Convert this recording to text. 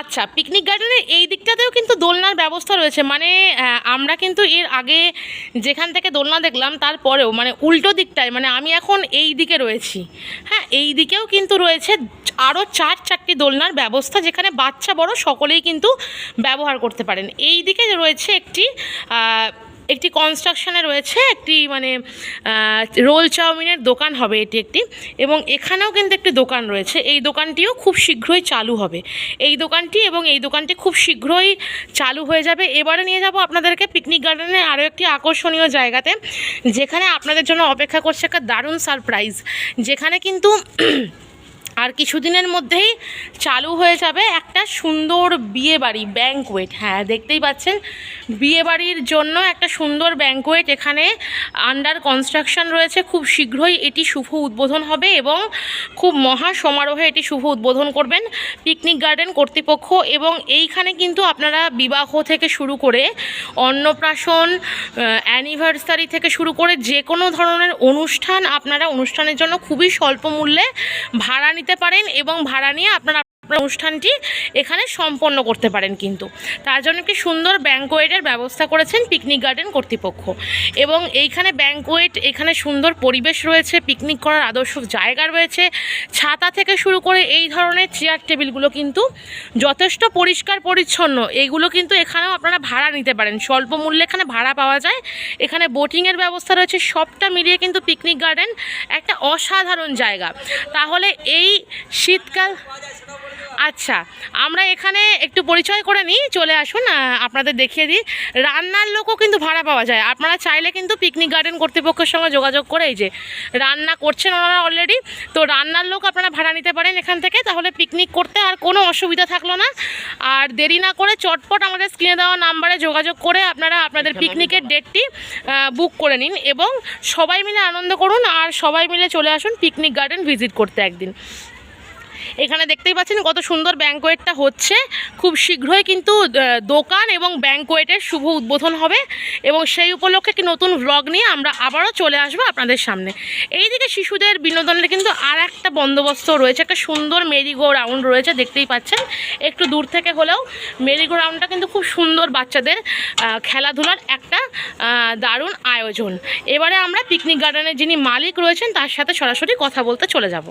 আচ্ছা পিকনিক গার্ডেনের এই দিকটাতেও কিন্তু দোলনার ব্যবস্থা রয়েছে। মানে আমরা কিন্তু এর আগে যেখান থেকে দোলনা দেখলাম, তারপরেও মানে উল্টো দিকটায় মানে আমি এখন এই দিকে রয়েছি। হ্যাঁ এই দিকেও কিন্তু রয়েছে আরও চার চারটি দোলনার ব্যবস্থা, যেখানে বাচ্চা, বড় সকলেই কিন্তু ব্যবহার করতে পারেন। এই দিকে রয়েছে একটি একটি কনস্ট্রাকশনে রয়েছে একটি মানে রোল চাউমিনের দোকান হবে এটি একটি এবং এখানেও কিন্তু একটি দোকান রয়েছে। এই দোকানটিও খুব শীঘ্রই চালু হবে। এই দোকানটি এবং এই দোকানটি খুব শীঘ্রই চালু হয়ে যাবে। এবারে নিয়ে যাব আপনাদেরকে পিকনিক গার্ডেনের আরও একটি আকর্ষণীয় জায়গাতে, যেখানে আপনাদের জন্য অপেক্ষা করছে একটা দারুণ সারপ্রাইজ যেখানে কিন্তু আর কিছুদিনের মধ্যেই চালু হয়ে যাবে একটা সুন্দর বিয়ে বাড়ি ব্যাঙ্কোয়েট হ্যাঁ দেখতেই পাচ্ছেন বিয়ে বাড়ির জন্য একটা সুন্দর ব্যাঙ্কোয়েট এখানে আন্ডার কনস্ট্রাকশন রয়েছে। খুব শীঘ্রই এটি শুভ উদ্বোধন হবে এবং খুব মহা সমারোহে এটি শুভ উদ্বোধন করবেন পিকনিক গার্ডেন কর্তৃপক্ষ এবং এইখানে কিন্তু আপনারা বিবাহ থেকে শুরু করে অন্নপ্রাশন অ্যানিভার্সারি থেকে শুরু করে যে কোনো ধরনের অনুষ্ঠান আপনারা অনুষ্ঠানের জন্য খুবই স্বল্প মূল্যে ভাড়া পারেন এবং ভাড়া নিয়ে আপনার অনুষ্ঠানটি এখানে সম্পন্ন করতে পারেন কিন্তু। তার জন্য একটি সুন্দর ব্যাঙ্কোয়েটের ব্যবস্থা করেছেন পিকনিক গার্ডেন কর্তৃপক্ষ। এবং এইখানে ব্যাঙ্কোয়েট, এখানে সুন্দর পরিবেশ রয়েছে পিকনিক করার আদর্শ জায়গা রয়েছে। ছাতা থেকে শুরু করে এই ধরনের চেয়ার টেবিলগুলো কিন্তু যথেষ্ট পরিষ্কার পরিচ্ছন্ন। এইগুলো কিন্তু এখানেও আপনারা ভাড়া নিতে পারেন। স্বল্প মূল্যে এখানে ভাড়া পাওয়া যায়। এখানে বোটিংয়ের ব্যবস্থা রয়েছে। সবটা মিলিয়ে কিন্তু পিকনিক গার্ডেন একটা অসাধারণ জায়গা। তাহলে এই শীতকাল আচ্ছা আমরা এখানে একটু পরিচয় করে নিই চলে আসুন আপনাদের দেখিয়ে দিই। রান্নার লোকও কিন্তু ভাড়া পাওয়া যায়। আপনারা চাইলে কিন্তু পিকনিক গার্ডেন কর্তৃপক্ষের সঙ্গে যোগাযোগ করে এই যে রান্না করছেন ওনারা অলরেডি তো রান্নার লোক আপনারা ভাড়া নিতে পারেন এখান থেকে তাহলে পিকনিক করতে আর কোনো অসুবিধা থাকল না। আর দেরি না করে চটপট আমাদের স্ক্রিনে দেওয়া নাম্বারে যোগাযোগ করে আপনারা আপনাদের পিকনিকের ডেটটি বুক করে নিন এবং সবাই মিলে আনন্দ করুন আর সবাই মিলে চলে আসুন পিকনিক গার্ডেন ভিজিট করতে একদিন। এখানে দেখতেই পাচ্ছেন কত সুন্দর ব্যাঙ্কোয়েটটা হচ্ছে। খুব শীঘ্রই কিন্তু দোকান এবং ব্যাঙ্কোয়েটের শুভ উদ্বোধন হবে এবং সেই উপলক্ষে একটি নতুন ব্লগ নিয়ে আমরা আবারও চলে আসব আপনাদের সামনে। এইদিকে শিশুদের বিনোদনের কিন্তু আর একটা বন্দোবস্ত রয়েছে, একটা সুন্দর মেরিগো রাউন্ড রয়েছে, দেখতেই পাচ্ছেন। একটু দূর থেকে হলেও মেরিগো রাউন্ডটা কিন্তু খুব সুন্দর বাচ্চাদের খেলাধুলার একটা দারুণ আয়োজন। এবারে আমরা পিকনিক গার্ডেনের যিনি মালিক রয়েছেন, তার সাথে সরাসরি কথা বলতে চলে যাব।